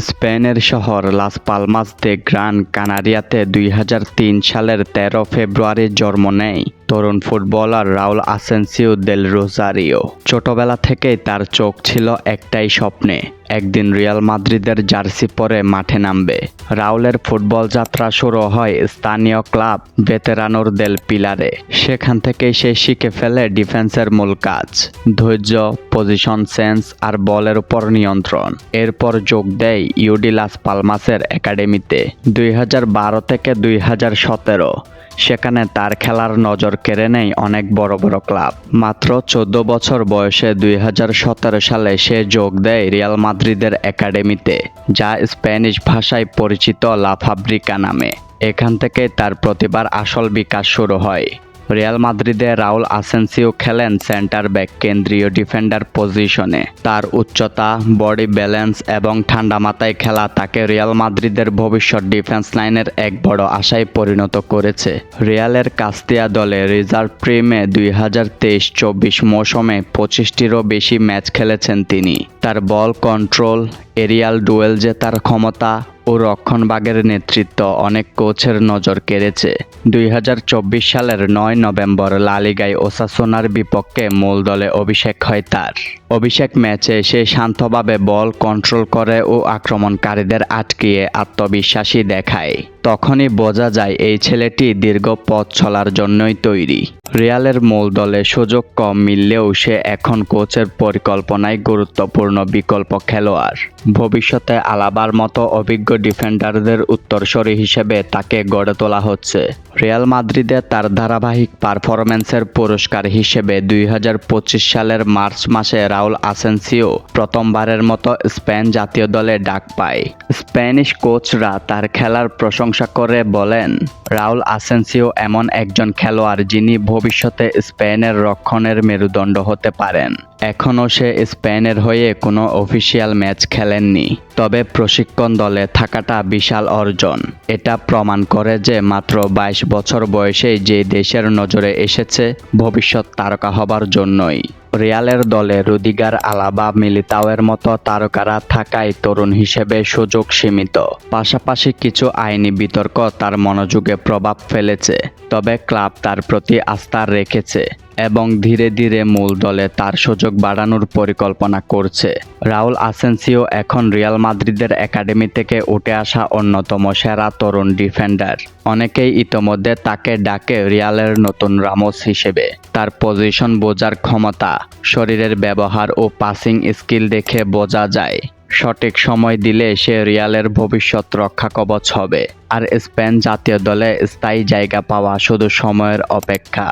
স্পেনের শহর লাস পালমাস দে গ্রান কানারিয়াতে দুই হাজার তিন সালের তেরো ফেব্রুয়ারি জন্ম নেয়। তরুণ footballer Raul Asensio del Rosario. ছোটবেলা থেকেই তার চোখ ছিল একটাই স্বপ্নে। একদিন রিয়াল মাদ্রিদের জার্সি পরে মাঠে নামবে। রাউলের ফুটবল যাত্রা শুরু হয় স্থানীয় ক্লাব ভেতেরানোর দেল পিলারে। সেখান থেকেই সে শিখে ফেলে ডিফেন্সের মূল কাজ। ধৈর্য, পজিশন সেন্স আর বলের উপর নিয়ন্ত্রণ। এরপর যোগ দেয় ইউডিলাস পালমাসের একাডেমিতে দুই হাজার বারো থেকে দুই হাজার সতেরো। সেখানে তার খেলার নজর কেড়ে নেয় অনেক বড় বড় ক্লাব। মাত্র চোদ্দ বছর বয়সে দুই হাজার সতেরো সালে সে যোগ দেয় রিয়াল মাদ্রিদের একাডেমিতে, যা স্প্যানিশ ভাষায় পরিচিত লাফাব্রিকা নামে। এখান থেকে তার প্রতিভার আসল বিকাশ শুরু হয়। রিয়াল মাদ্রিদে রাউল আসেন্সিও খেলেন সেন্টার ব্যাক কেন্দ্রীয় ডিফেন্ডার পজিশনে তার উচ্চতা বডি ব্যালেন্স এবং ঠান্ডা মাথায় খেলা তাকে রিয়াল মাদ্রিদের ভবিষ্যৎ ডিফেন্স লাইনের এক বড় আশায় পরিণত করেছে। রিয়ালের কাস্তিয়া দলে রিজার্ভ প্রিমে দুই হাজার তেইশ চব্বিশ মৌসুমে পঁচিশটিরও বেশি ম্যাচ খেলেছেন তিনি। তার বল কন্ট্রোল এরিয়াল ডুয়েল জেতার ক্ষমতা ও রক্ষণবাগের নেতৃত্ব অনেক কোচের নজর কেড়েছে। দুই হাজার চব্বিশ সালের নয় নভেম্বর লালিগায় ওসাসোনার বিপক্ষে মূল দলে অভিষেক হয় তার। অভিষেক ম্যাচে সে শান্তভাবে বল কন্ট্রোল করে ও আক্রমণকারীদের আটকিয়ে আত্মবিশ্বাসী দেখায়। তখনই বোঝা যায় এই ছেলেটি দীর্ঘ পথ চলার জন্যই তৈরি। রিয়ালের মূল দলে সুযোগ কম মিললেও সে এখন কোচের পরিকল্পনায় গুরুত্বপূর্ণ বিকল্প খেলোয়াড়। ভবিষ্যতে আলাবার মতো অভিজ্ঞ ডিফেন্ডারদের উত্তরসূরি হিসেবে তাকে গড়ে তোলা হচ্ছে। রিয়াল মাদ্রিদে তার ধারাবাহিক পারফরম্যান্সের পুরস্কার হিসেবে দুই হাজার পঁচিশ সালের মার্চ মাসে রাউল আসেন্সিও প্রথমবারের মতো স্পেন জাতীয় দলে ডাক পায়। স্প্যানিশ কোচরা তার খেলার প্রশংসা করে বলেন রাউল আসেন্সিও এমন একজন খেলোয়াড় যিনি ভবিষ্যতে স্পেনের রক্ষণের মেরুদণ্ড হতে পারেন। এখনও সে স্পেনের হয়ে কোনো অফিসিয়াল ম্যাচ খেলেননি, তবে প্রশিক্ষণ দলে থাকাটা বিশাল অর্জন। এটা প্রমাণ করে যে মাত্র বাইশ বছর বয়সেই যে দেশের নজরে এসেছে, ভবিষ্যৎ তারকা হবার জন্যই। রিয়ালের দলে রুদিগার আলাবা মিলিতাওয়ের মতো তারকারা থাকায় তরুণ হিসেবে সুযোগ সীমিত। পাশাপাশি কিছু আইনি বিতর্ক তার মনোযোগে প্রভাব ফেলেছে, তবে ক্লাব তার প্রতি আস্থা রেখেছে। এবং ধীরে ধীরে মূল দলে তার সুযোগ বাড়ানোর পরিকল্পনা করছে। রাউল আসেন্সিও এখন রিয়াল মাদ্রিদের একাডেমি থেকে উঠে আসা অন্যতম সেরা তরুণ ডিফেন্ডার। অনেকেই ইতোমধ্যে তাকে ডাকে রিয়ালের নতুন রামোস হিসেবে। তার পজিশন বোঝার ক্ষমতা, শরীরের ব্যবহার ও পাসিং স্কিল দেখে বোঝা যায়। সঠিক সময় দিলে সে রিয়ালের ভবিষ্যৎ রক্ষা কবচ হবে। আর স্পেন জাতীয় দলে স্থায়ী জায়গা পাওয়া শুধু সময়ের অপেক্ষা।